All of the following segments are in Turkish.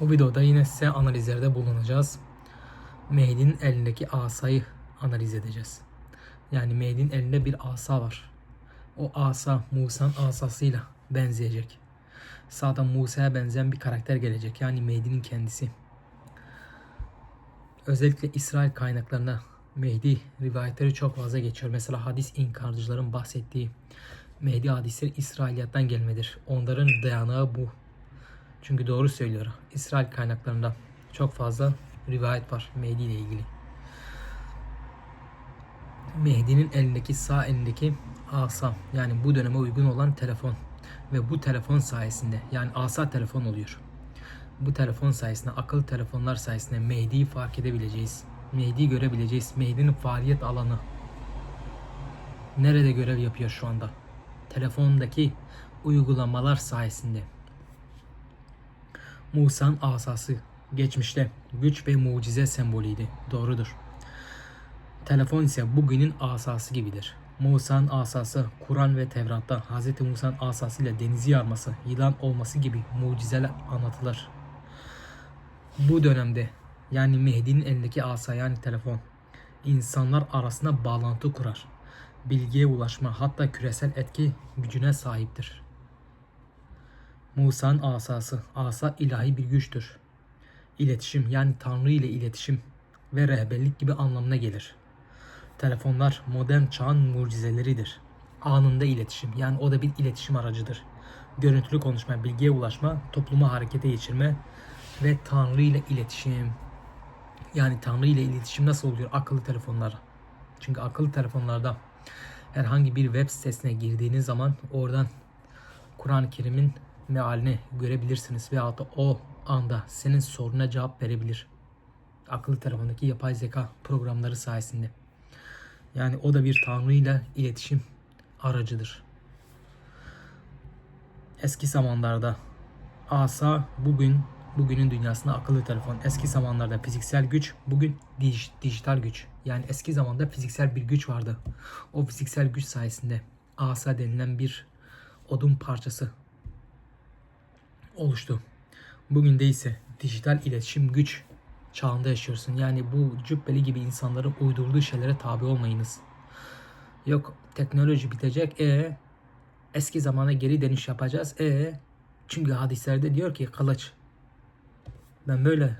Bu videoda yine size analizlerde bulunacağız. Mehdi'nin elindeki asayı analiz edeceğiz. Yani Mehdi'nin elinde bir asa var. O asa Musa'nın asasıyla benzeyecek. Sağda Musa'ya benzeyen bir karakter gelecek. Yani Mehdi'nin kendisi. Özellikle İsrail kaynaklarına Mehdi rivayetleri çok fazla geçiyor. Mesela hadis inkarcıların bahsettiği Mehdi hadisleri İsrailiyattan gelmedir. Onların dayanağı bu. Çünkü doğru söylüyor. İsrail kaynaklarında çok fazla rivayet var Mehdi ile ilgili. Mehdi'nin elindeki sağ elindeki asa yani bu döneme uygun olan telefon ve bu telefon sayesinde yani asa telefon oluyor. Bu telefon sayesinde akıllı telefonlar sayesinde Mehdi'yi fark edebileceğiz. Mehdi'yi görebileceğiz. Mehdi'nin faaliyet alanı nerede görev yapıyor şu anda? Telefondaki uygulamalar sayesinde. Musa'nın asası geçmişte güç ve mucize sembolüydü. Doğrudur. Telefon ise bugünün asası gibidir. Musa'nın asası Kur'an ve Tevrat'ta Hz. Musa'nın asasıyla denizi yarması, yılan olması gibi mucizeler anlatılır. Bu dönemde yani Mehdi'nin elindeki asa yani telefon insanlar arasında bağlantı kurar. Bilgiye ulaşma hatta küresel etki gücüne sahiptir. Musa'nın asası, asa ilahi bir güçtür. İletişim yani Tanrı ile iletişim ve rehberlik gibi anlamına gelir. Telefonlar modern çağın mucizeleridir. Anında iletişim yani o da bir iletişim aracıdır. Görüntülü konuşma, bilgiye ulaşma, toplumu harekete geçirme ve Tanrı ile iletişim. Yani Tanrı ile iletişim nasıl oluyor akıllı telefonlar? Çünkü akıllı telefonlarda herhangi bir web sitesine girdiğiniz zaman oradan Kur'an-ı Kerim'in mealini görebilirsiniz veya da o anda senin soruna cevap verebilir. Akıllı telefondaki yapay zeka programları sayesinde. Yani o da bir Tanrı ile iletişim aracıdır. Eski zamanlarda asa bugün bugünün dünyasında akıllı telefon. Eski zamanlarda fiziksel güç, bugün dij- dijital güç. Yani eski zamanda fiziksel bir güç vardı. O fiziksel güç sayesinde asa denilen bir odun parçası oluştu. Bugün de ise dijital iletişim güç çağında yaşıyorsun. Yani bu cübbeli gibi insanların uydurduğu şeylere tabi olmayınız. Yok teknoloji bitecek. E eski zamana geri dönüş yapacağız. E çünkü hadislerde diyor ki kılıç. Ben böyle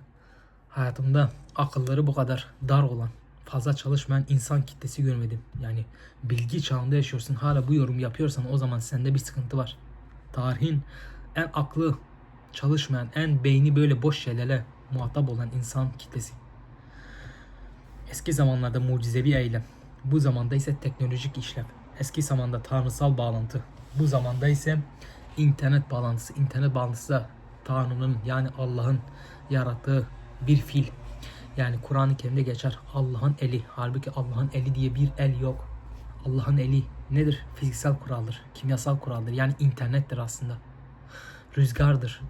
hayatımda akılları bu kadar dar olan, fazla çalışmayan insan kitlesi görmedim. Yani bilgi çağında yaşıyorsun. Hala bu yorum yapıyorsan o zaman sende bir sıkıntı var. Tarihin en aklı çalışmayan, en beyni böyle boş şeylerle muhatap olan insan kitlesi. Eski zamanlarda mucizevi eylem, bu zamanda ise teknolojik işlev. Eski zamanda tanrısal bağlantı, bu zamanda ise internet bağlantısı. İnternet bağlantısı da Tanrı'nın yani Allah'ın yarattığı bir fil. Yani Kur'an-ı Kerim'de geçer Allah'ın eli. Halbuki Allah'ın eli diye bir el yok. Allah'ın eli nedir? Fiziksel kuraldır, kimyasal kuraldır. Yani internettir aslında. Rüzgardır,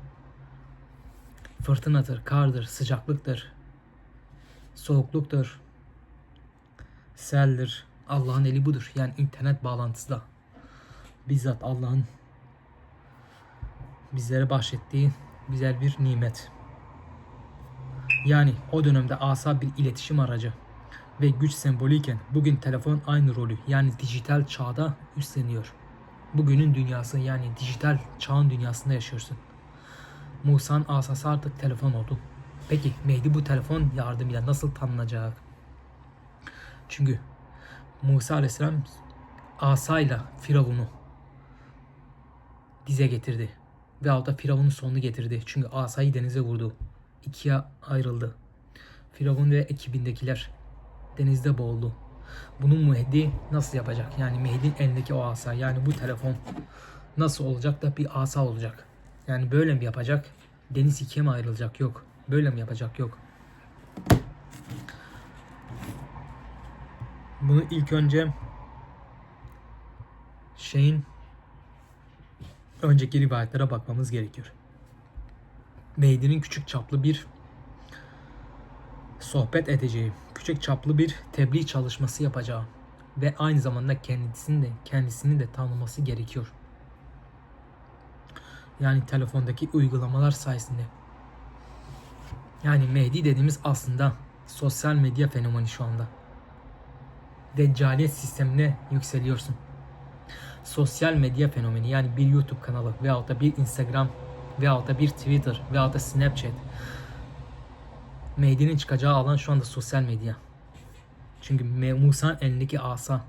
fırtınadır, kardır, sıcaklıktır, soğukluktur, seldir. Allah'ın eli budur. Yani internet bağlantısı da bizzat Allah'ın bizlere bahşettiği güzel bir nimet. Yani o dönemde asa bir iletişim aracı ve güç sembolüyken bugün telefon aynı rolü yani dijital çağda üstleniyor. Bugünün dünyası yani dijital çağın dünyasında yaşıyorsun. Musa'nın asası artık telefon oldu. Peki Mehdi bu telefon yardımıyla nasıl tanınacak? Çünkü Musa Aleyhisselam asayla Firavun'u dize getirdi. Veyahut da Firavun'un sonunu getirdi. Çünkü asayı denize vurdu. İkiye ayrıldı. Firavun ve ekibindekiler denizde boğuldu. Bunu Mehdi nasıl yapacak? Yani Mehdi'nin elindeki o asa yani bu telefon nasıl olacak da bir asa olacak? Yani böyle mi yapacak? Deniz ikiye mi ayrılacak? Yok. Böyle mi yapacak? Yok. Bunu ilk önce şeyin önceki rivayetlere bakmamız gerekiyor. Mehdi'nin küçük çaplı bir sohbet edeceği, küçük çaplı bir tebliğ çalışması yapacağı ve aynı zamanda kendisini de kendisini de tanıması gerekiyor. Yani telefondaki uygulamalar sayesinde. Yani Mehdi dediğimiz aslında sosyal medya fenomeni şu anda. Deccaliyet sistemine yükseliyorsun. Sosyal medya fenomeni yani bir YouTube kanalı veyahut da bir Instagram veyahut da bir Twitter veyahut da Snapchat. Mehdi'nin çıkacağı alan şu anda sosyal medya. Çünkü Musa'nın elindeki asa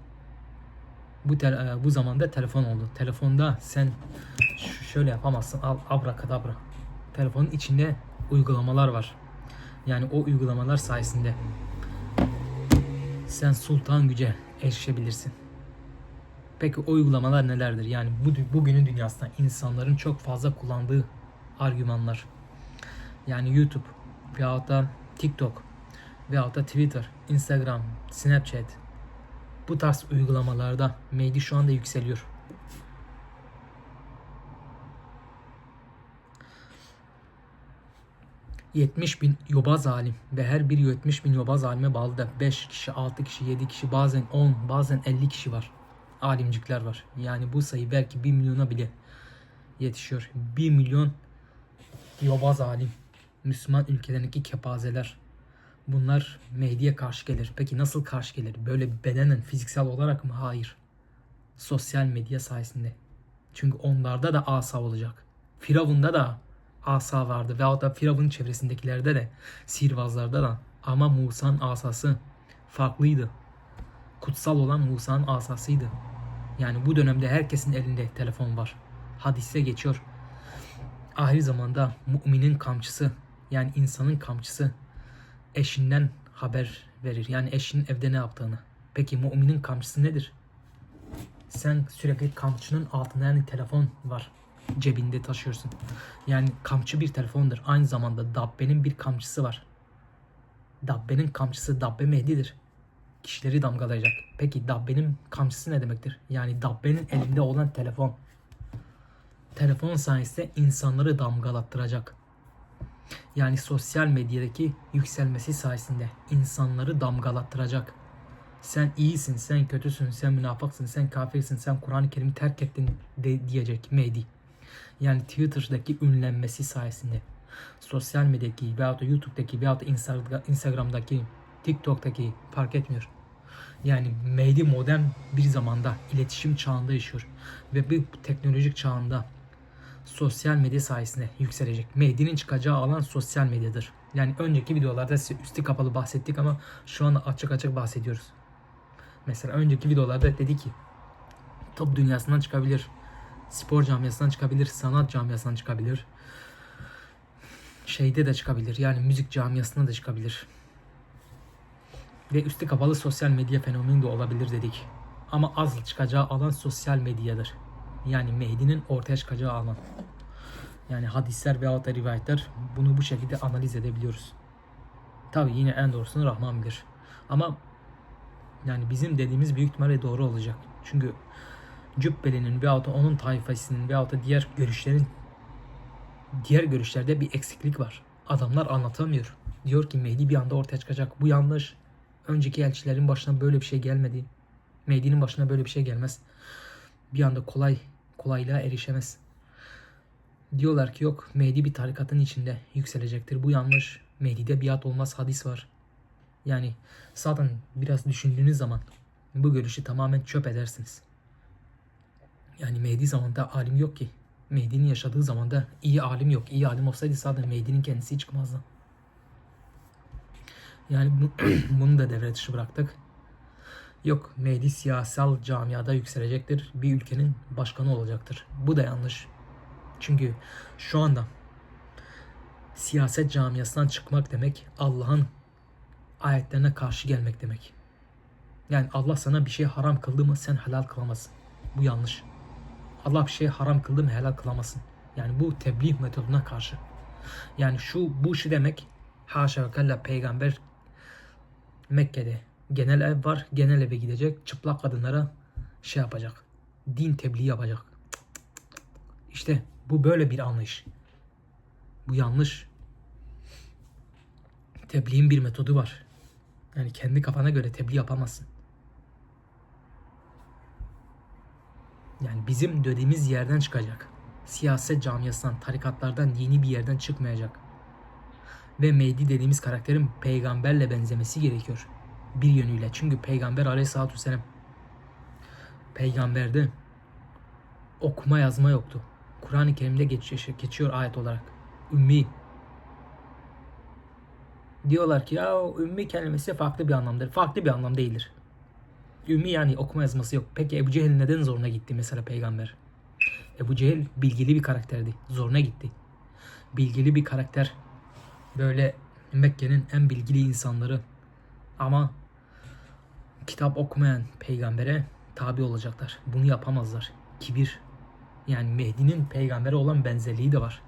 bu tel- e, bu zamanda telefon oldu. Telefonda sen şöyle yapamazsın. Al abrakadabra. Telefonun içinde uygulamalar var. Yani o uygulamalar sayesinde sen sultan güce erişebilirsin. Peki o uygulamalar nelerdir? Yani bu bugünün dünyasında insanların çok fazla kullandığı argümanlar. Yani YouTube veyahut da TikTok veyahut da Twitter, Instagram, Snapchat bu tarz uygulamalarda Mehdi şu anda yükseliyor. ...70 bin yobaz alim ve her biri 70 bin yobaz alime bağlı da 5 kişi, 6 kişi, 7 kişi, bazen 10, bazen 50 kişi var. Alimcikler var. Yani bu sayı belki 1 milyona bile yetişiyor. 1 milyon yobaz alim. Müslüman ülkelerindeki kepazeler. Bunlar Mehdi'ye karşı gelir. Peki nasıl karşı gelir? Böyle bedenen, fiziksel olarak mı? Hayır. Sosyal medya sayesinde. Çünkü onlarda da asa olacak. Firavun'da da asa vardı. Veyahut da Firavun'un çevresindekilerde de, sihirbazlarda da. Ama Musa'nın asası farklıydı. Kutsal olan Musa'nın asasıydı. Yani bu dönemde herkesin elinde telefon var. Hadise geçiyor. Ahir zamanda müminin kamçısı yani insanın kamçısı eşinden haber verir. Yani eşinin evde ne yaptığını. Peki müminin kamçısı nedir? Sen sürekli kamçının altında yani telefon var. Cebinde taşıyorsun. Yani kamçı bir telefondur. Aynı zamanda Dabbe'nin bir kamçısı var. Dabbe'nin kamçısı Dabbe Mehdi'dir. Kişileri damgalayacak. Peki Dabbe'nin kamçısı ne demektir? Yani Dabbe'nin elinde olan telefon. Telefon sayesinde insanları damgalattıracak. Yani sosyal medyadaki yükselmesi sayesinde insanları damgalattıracak. Sen iyisin, sen kötüsün, sen münafıksın, sen kafirsin, sen Kur'an-ı Kerim'i terk ettin de diyecek Mehdi. Yani Twitter'daki ünlenmesi sayesinde. Sosyal medyadaki veyahut da YouTube'daki veyahut da Insta- Instagram'daki, TikTok'taki fark etmiyor. Yani Mehdi modern bir zamanda iletişim çağında yaşıyor. Ve bu teknolojik çağında sosyal medya sayesinde yükselecek. Mehdi'nin çıkacağı alan sosyal medyadır. Yani önceki videolarda size üstü kapalı bahsettik ama şu anda açık açık bahsediyoruz. Mesela önceki videolarda dedi ki tıp dünyasından çıkabilir, spor camiasından çıkabilir, sanat camiasından çıkabilir. Şeyde de çıkabilir yani müzik camiasına da çıkabilir. Ve üstü kapalı sosyal medya fenomeni de olabilir dedik. Ama az çıkacağı alan sosyal medyadır. Yani Mehdi'nin ortaya çıkacağı alan. Yani hadisler veyahut da rivayetler bunu bu şekilde analiz edebiliyoruz. Tabi yine en doğrusunu Rahman bilir. Ama yani bizim dediğimiz büyük ihtimalle doğru olacak. Çünkü Cübbeli'nin veyahut da onun tayfasının veyahut da diğer görüşlerin diğer görüşlerde bir eksiklik var. Adamlar anlatamıyor. Diyor ki Mehdi bir anda ortaya çıkacak. Bu yanlış. Önceki elçilerin başına böyle bir şey gelmedi. Mehdi'nin başına böyle bir şey gelmez. Bir anda kolay kolaylığa erişemez. Diyorlar ki yok Mehdi bir tarikatın içinde yükselecektir. Bu yanlış. Mehdi'de biat olmaz hadis var. Yani zaten biraz düşündüğünüz zaman bu görüşü tamamen çöp edersiniz. Yani Mehdi zamanında alim yok ki. Mehdi'nin yaşadığı zamanda iyi alim yok. İyi alim olsaydı zaten Mehdi'nin kendisi çıkmazdı. Yani bu, bunu da devre dışı bıraktık. Yok Mehdi siyasal camiada yükselecektir. Bir ülkenin başkanı olacaktır. Bu da yanlış. Çünkü şu anda siyaset camiasından çıkmak demek Allah'ın ayetlerine karşı gelmek demek. Yani Allah sana bir şey haram kıldı mı sen helal kılamazsın. Bu yanlış. Allah bir şey haram kıldı mı helal kılamazsın. Yani bu tebliğ metoduna karşı. Yani şu bu şu demek haşa ve kella peygamber Mekke'de genel ev var. Genel eve gidecek. Çıplak kadınlara şey yapacak. Din tebliğ yapacak. İşte bu böyle bir anlayış. Bu yanlış. Tebliğin bir metodu var. Yani kendi kafana göre tebliğ yapamazsın. Yani bizim dediğimiz yerden çıkacak. Siyaset camiasından, tarikatlardan, dini bir yerden çıkmayacak. Ve Mehdi dediğimiz karakterin peygamberle benzemesi gerekiyor. Bir yönüyle. Çünkü peygamber aleyhissalatü vesselam peygamberde okuma yazma yoktu. Kur'an-ı Kerim'de geçiyor, geçiyor ayet olarak. Ümmi. Diyorlar ki ya ümmi kelimesi farklı bir anlamdır. Farklı bir anlam değildir. Ümmi yani okuma yazması yok. Peki Ebu Cehil neden zoruna gitti mesela peygamber? Ebu Cehil bilgili bir karakterdi. Zoruna gitti. Bilgili bir karakter. Böyle Mekke'nin en bilgili insanları. Ama kitap okumayan peygambere tabi olacaklar. Bunu yapamazlar. Kibir. Yani Mehdi'nin peygambere olan benzerliği de var.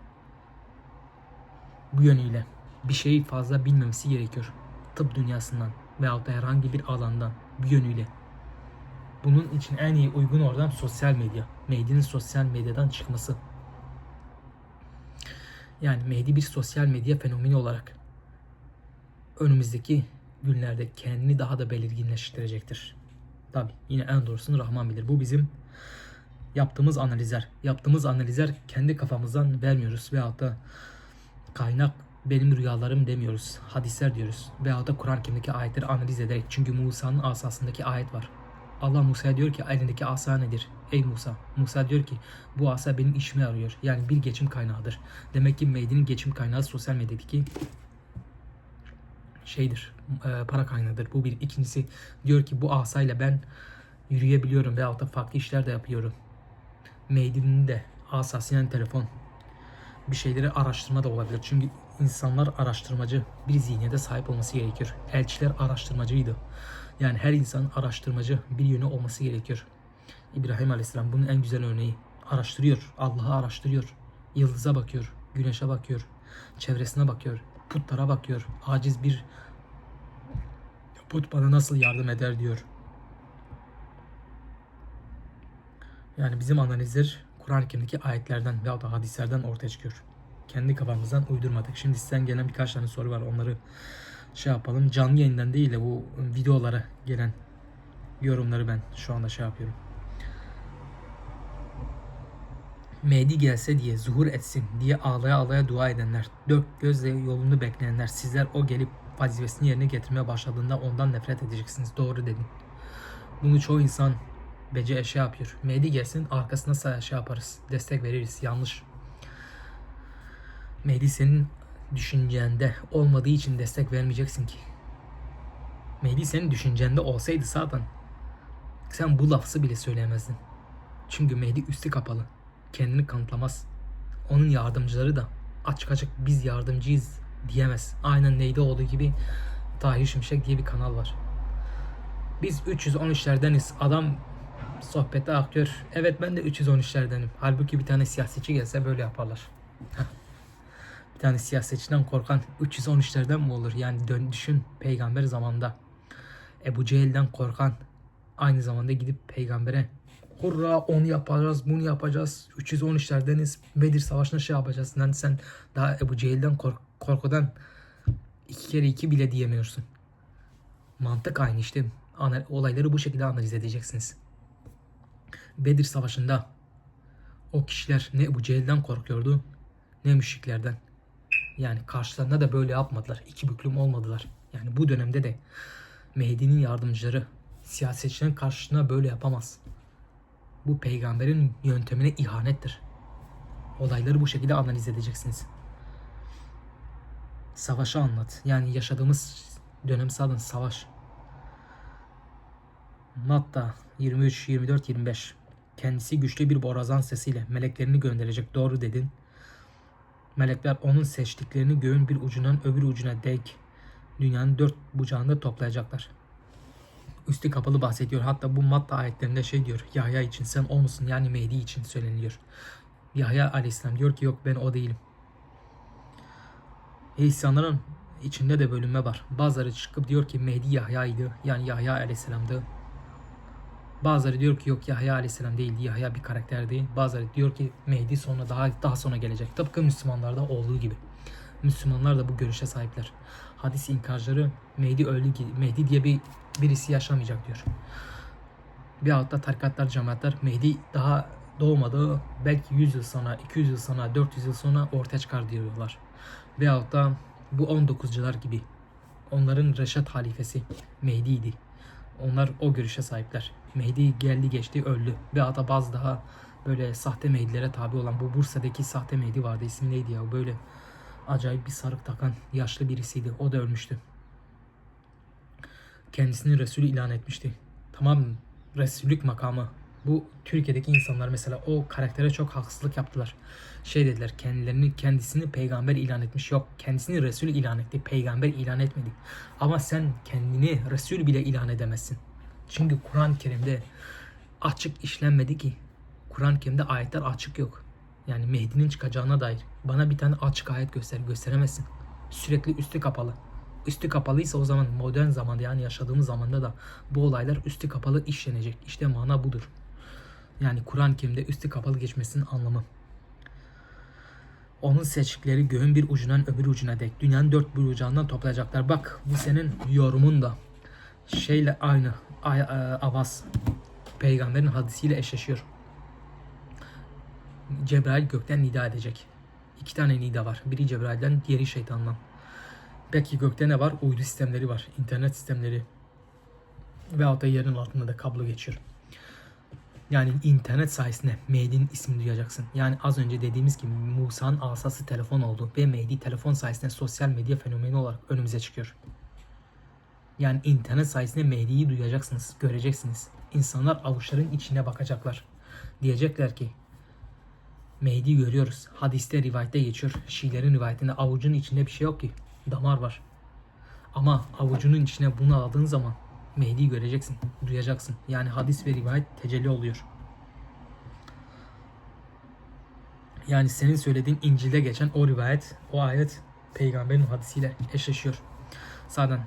Bu yönüyle bir şeyi fazla bilmemesi gerekiyor. Tıp dünyasından veyahut da herhangi bir alandan bir yönüyle. Bunun için en iyi uygun ortam sosyal medya. Mehdi'nin sosyal medyadan çıkması. Yani Mehdi bir sosyal medya fenomeni olarak önümüzdeki günlerde kendini daha da belirginleştirecektir. Tabi yine en doğrusunu Rahman bilir. Bu bizim yaptığımız analizler. Yaptığımız analizler kendi kafamızdan vermiyoruz veyahut da kaynak benim rüyalarım demiyoruz. Hadisler diyoruz. Veyahut da Kur'an-ı Kerim'deki ayetleri analiz ederek. Çünkü Musa'nın asasındaki ayet var. Allah Musa'ya diyor ki elindeki asa nedir? Ey Musa. Musa diyor ki bu asa benim işime yarıyor. Yani bir geçim kaynağıdır. Demek ki Mehdi'nin geçim kaynağı sosyal medyadaki şeydir. e, para kaynağıdır. Bu bir. İkincisi diyor ki bu asayla ben yürüyebiliyorum veyahut da farklı işler de yapıyorum. Mehdi'nin de asası yani telefon bir şeyleri araştırma da olabilir. Çünkü insanlar araştırmacı bir zihniyete sahip olması gerekiyor. Elçiler araştırmacıydı. Yani her insan araştırmacı bir yönü olması gerekiyor. İbrahim Aleyhisselam bunun en güzel örneği. Araştırıyor. Allah'ı araştırıyor. Yıldıza bakıyor. Güneşe bakıyor. Çevresine bakıyor. Putlara bakıyor. Aciz bir put bana nasıl yardım eder diyor. Yani bizim analizler Kur'an-ı Kerim'deki ayetlerden veya da hadislerden ortaya çıkıyor. Kendi kafamızdan uydurmadık. Şimdi sizden gelen birkaç tane soru var. Onları şey yapalım. Canlı yayından değil de bu videolara gelen yorumları ben şu anda şey yapıyorum. Mehdi gelse diye zuhur etsin diye ağlaya ağlaya dua edenler, dört gözle yolunu bekleyenler, sizler o gelip vazifesini yerine getirmeye başladığında ondan nefret edeceksiniz. Doğru dedin. Bunu çoğu insan bece şey yapıyor. Mehdi gelsin arkasına şey yaparız. Destek veririz. Yanlış. Mehdi senin düşüncende olmadığı için destek vermeyeceksin ki. Mehdi senin düşüncende olsaydı zaten sen bu lafı bile söyleyemezdin. Çünkü Mehdi üstü kapalı. Kendini kanıtlamaz. Onun yardımcıları da açık açık biz yardımcıyız diyemez. Aynen neyde olduğu gibi Tahir Şimşek diye bir kanal var. Biz 313'lerdeniz. Adam sohbette aktör. Evet ben de 313'lerdenim. Halbuki bir tane siyasetçi gelse böyle yaparlar. bir tane siyasetçiden korkan 313'lerden mi olur? Yani dön, düşün peygamber zamanında Ebu Cehil'den korkan aynı zamanda gidip peygambere hurra onu yapacağız bunu yapacağız 313'lerdeniz Bedir Savaşı'na şey yapacağız. Yani sen daha Ebu Cehil'den kork korkudan iki kere iki bile diyemiyorsun. Mantık aynı işte. Olayları bu şekilde analiz edeceksiniz. Bedir Savaşı'nda o kişiler ne Ebu Cehil'den korkuyordu ne müşriklerden. Yani karşılarında da böyle yapmadılar. İki büklüm olmadılar. Yani bu dönemde de Mehdi'nin yardımcıları siyasetçilerin karşısına böyle yapamaz. Bu peygamberin yöntemine ihanettir. Olayları bu şekilde analiz edeceksiniz. Savaşı anlat. Yani yaşadığımız dönem sadın savaş. Matta 23, 24, 25. Kendisi güçlü bir borazan sesiyle meleklerini gönderecek. Doğru dedin. Melekler onun seçtiklerini göğün bir ucundan öbür ucuna dek dünyanın dört bucağında toplayacaklar. Üstü kapalı bahsediyor. Hatta bu Matta ayetlerinde şey diyor. Yahya için sen o musun? Yani Mehdi için söyleniliyor. Yahya aleyhisselam diyor ki yok ben o değilim. Hristiyanların içinde de bölünme var. Bazıları çıkıp diyor ki Mehdi Yahya'ydı. Yani Yahya aleyhisselamdı. Bazıları diyor ki yok Yahya aleyhisselam değildi. Yahya bir karakterdi. Bazıları diyor ki Mehdi sonra daha daha sonra gelecek. Tıpkı Müslümanlarda olduğu gibi. Müslümanlar da bu görüşe sahipler. Hadis inkarcıları Mehdi öldü ki Mehdi diye bir birisi yaşamayacak diyor. Bir altta tarikatlar, cemaatler Mehdi daha doğmadı. Belki 100 yıl sonra, 200 yıl sonra, 400 yıl sonra ortaya çıkar diyorlar. Veyahut da Bu 19'cular gibi. Onların Reşat halifesi Mehdi'ydi. Onlar o görüşe sahipler. Mehdi geldi geçti öldü. Ve hatta bazı daha böyle sahte Mehdilere tabi olan bu Bursa'daki sahte Mehdi vardı. İsmi neydi ya? Böyle acayip bir sarık takan yaşlı birisiydi. O da ölmüştü. Kendisini Resul ilan etmişti. Tamam Resullük makamı. Bu Türkiye'deki insanlar mesela o karaktere çok haksızlık yaptılar. Şey dediler kendilerini kendisini peygamber ilan etmiş. Yok kendisini Resul ilan etti. Peygamber ilan etmedi. Ama sen kendini Resul bile ilan edemezsin. Çünkü Kur'an-ı Kerim'de açık işlenmedi ki. Kur'an-ı Kerim'de ayetler açık yok. Yani Mehdi'nin çıkacağına dair. Bana bir tane açık ayet göster. Gösteremezsin. Sürekli üstü kapalı. Üstü kapalıysa o zaman modern zamanda yani yaşadığımız zamanda da bu olaylar üstü kapalı işlenecek. İşte mana budur. Yani Kur'an-ı Kerim'de üstü kapalı geçmesinin anlamı. Onun seçtikleri göğün bir ucundan öbür ucuna dek dünyanın dört bir ucundan toplayacaklar. Bak bu senin yorumun da şeyle aynı. Ay, e, Avaz peygamberin hadisiyle eşleşiyor. Cebrail gökten nida edecek. İki tane nida var. Biri Cebrail'den, diğeri şeytandan. Belki gökte ne var? Uydu sistemleri var. internet sistemleri. Veyahut da yerin altında da kablo geçiyor. Yani internet sayesinde Mehdi'nin ismini duyacaksın. Yani az önce dediğimiz gibi Musa'nın asası telefon oldu ve Mehdi telefon sayesinde sosyal medya fenomeni olarak önümüze çıkıyor. Yani internet sayesinde Mehdi'yi duyacaksınız, göreceksiniz. İnsanlar avuçların içine bakacaklar. Diyecekler ki Mehdi görüyoruz. Hadiste rivayette geçiyor. Şiilerin rivayetinde avucun içinde bir şey yok ki. Damar var. Ama avucunun içine bunu aldığın zaman Mehdi'yi göreceksin, duyacaksın. Yani hadis ve rivayet tecelli oluyor. Yani senin söylediğin İncil'de geçen o rivayet, o ayet peygamberin hadisiyle eşleşiyor. Zaten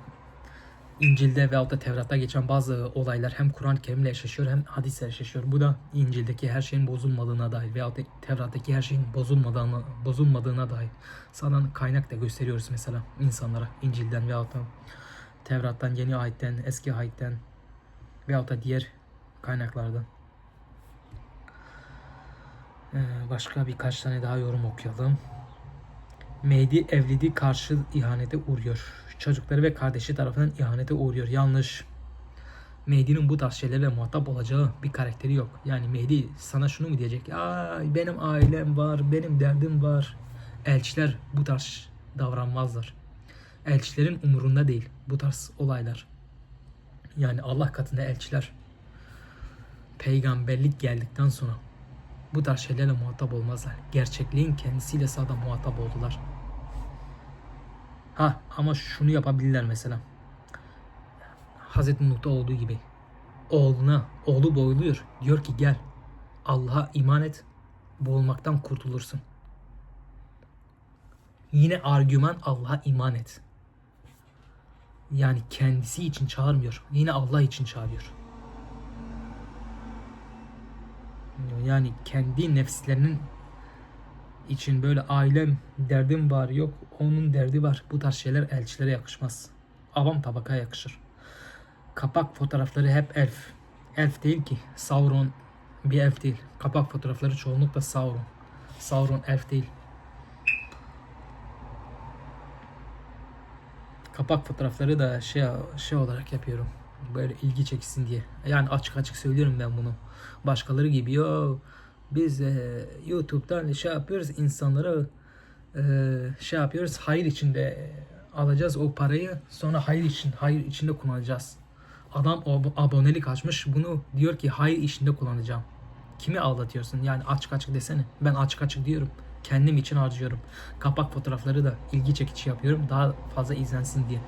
İncil'de veyahut da Tevrat'ta geçen bazı olaylar hem Kur'an-ı Kerim'le eşleşiyor hem hadisle eşleşiyor. Bu da İncil'deki her şeyin bozulmadığına dair veyahut da Tevrat'taki her şeyin bozulmadığına, bozulmadığına dair sana kaynak da gösteriyoruz mesela insanlara İncil'den veyahut da Tevrat'tan, yeni ayetten, eski ayetten veyahut da diğer kaynaklardan. Ee, başka birkaç tane daha yorum okuyalım. Mehdi evliliği karşı ihanete uğruyor. Çocukları ve kardeşi tarafından ihanete uğruyor. Yanlış. Mehdi'nin bu tarz şeylerle muhatap olacağı bir karakteri yok. Yani Mehdi sana şunu mu diyecek? Ay benim ailem var, benim derdim var. Elçiler bu tarz davranmazlar. Elçilerin umurunda değil bu tarz olaylar. Yani Allah katında elçiler peygamberlik geldikten sonra bu tarz şeylerle muhatap olmazlar. Gerçekliğin kendisiyle sağda muhatap oldular. Ha ama şunu yapabilirler mesela. Hazreti Nuh'ta olduğu gibi. Oğluna, oğlu boyluyor. Diyor ki gel Allah'a iman et. Boğulmaktan kurtulursun. Yine argüman Allah'a iman et. Yani kendisi için çağırmıyor. Yine Allah için çağırıyor. Yani kendi nefslerinin için böyle ailem derdim var yok onun derdi var. Bu tarz şeyler elçilere yakışmaz. Avam tabaka yakışır. Kapak fotoğrafları hep elf. Elf değil ki. Sauron bir elf değil. Kapak fotoğrafları çoğunlukla Sauron. Sauron elf değil. Kapak fotoğrafları da şey şey olarak yapıyorum. Böyle ilgi çeksin diye. Yani açık açık söylüyorum ben bunu. Başkaları gibi yo biz e, YouTube'dan şey yapıyoruz insanlara e, şey yapıyoruz hayır içinde e, alacağız o parayı sonra hayır için hayır içinde kullanacağız. Adam ab- abonelik açmış bunu diyor ki hayır içinde kullanacağım. Kimi aldatıyorsun? Yani açık açık desene. Ben açık açık diyorum. Kendim için harcıyorum. Kapak fotoğrafları da ilgi çekici yapıyorum. Daha fazla izlensin diye.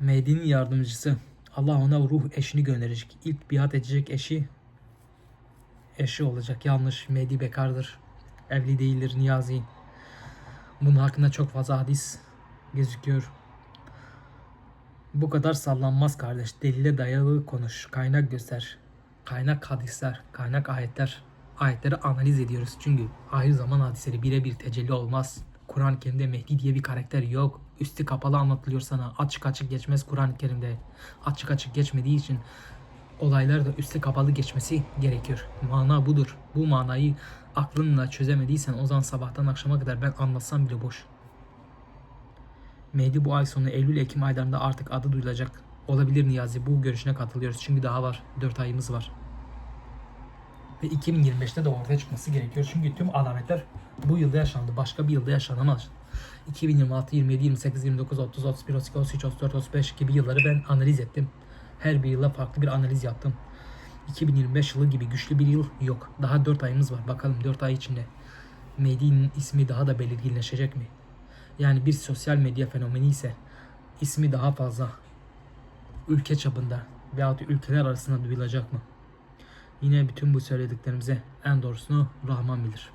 Mehdi'nin yardımcısı. Allah ona ruh eşini gönderecek. İlk biat edecek eşi eşi olacak. Yanlış. Mehdi bekardır. Evli değildir. Niyazi. Bunun hakkında çok fazla hadis gözüküyor. Bu kadar sallanmaz kardeş. Delile dayalı konuş. Kaynak göster. Kaynak hadisler. Kaynak ayetler. Ayetleri analiz ediyoruz. Çünkü ahir zaman hadisleri birebir tecelli olmaz. Kur'an-ı Kerim'de Mehdi diye bir karakter yok. Üstü kapalı anlatılıyor sana. Açık açık geçmez Kur'an-ı Kerim'de. Açık açık geçmediği için olaylar da üstü kapalı geçmesi gerekiyor. Mana budur. Bu manayı aklınla çözemediysen o zaman sabahtan akşama kadar ben anlatsam bile boş. Mehdi bu ay sonu Eylül-Ekim aylarında artık adı duyulacak. Olabilir Niyazi bu görüşüne katılıyoruz. Çünkü daha var. 4 ayımız var. Ve 2025'te de ortaya çıkması gerekiyor. Çünkü tüm alametler bu yılda yaşandı. Başka bir yılda yaşanamaz. 2026, 27, 28, 29, 30, 31, 32, 33, 34, 35 gibi yılları ben analiz ettim. Her bir yıla farklı bir analiz yaptım. 2025 yılı gibi güçlü bir yıl yok. Daha 4 ayımız var. Bakalım 4 ay içinde Mehdi'nin ismi daha da belirginleşecek mi? Yani bir sosyal medya fenomeni ise ismi daha fazla ülke çapında veyahut ülkeler arasında duyulacak mı? Yine bütün bu söylediklerimize en doğrusunu Rahman bilir.